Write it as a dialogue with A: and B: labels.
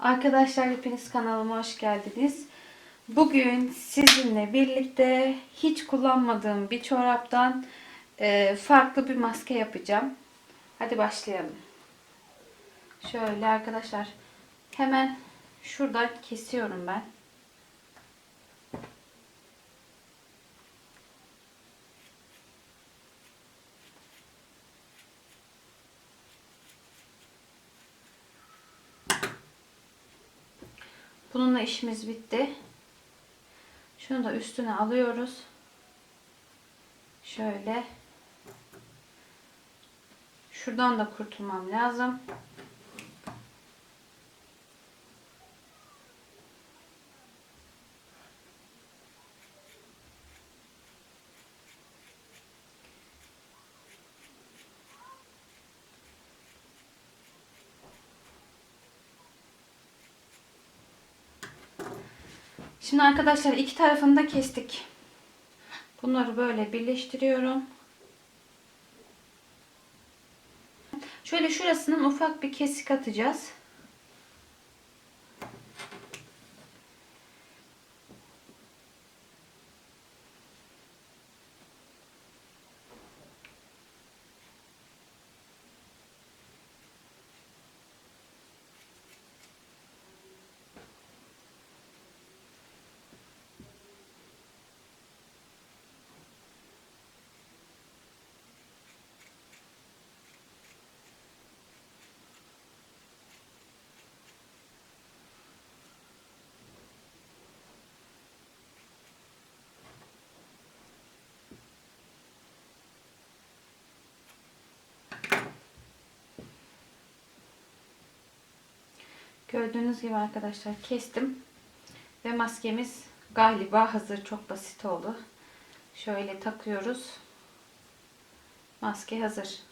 A: Arkadaşlar hepiniz kanalıma hoş geldiniz. Bugün sizinle birlikte hiç kullanmadığım bir çoraptan e, farklı bir maske yapacağım. Hadi başlayalım. Şöyle arkadaşlar hemen şuradan kesiyorum ben. Bununla işimiz bitti. Şunu da üstüne alıyoruz. Şöyle. Şuradan da kurtulmam lazım. Şimdi arkadaşlar iki tarafını da kestik. Bunları böyle birleştiriyorum. Şöyle şurasının ufak bir kesik atacağız. Gördüğünüz gibi arkadaşlar kestim. Ve maskemiz galiba hazır. Çok basit oldu. Şöyle takıyoruz. Maske hazır.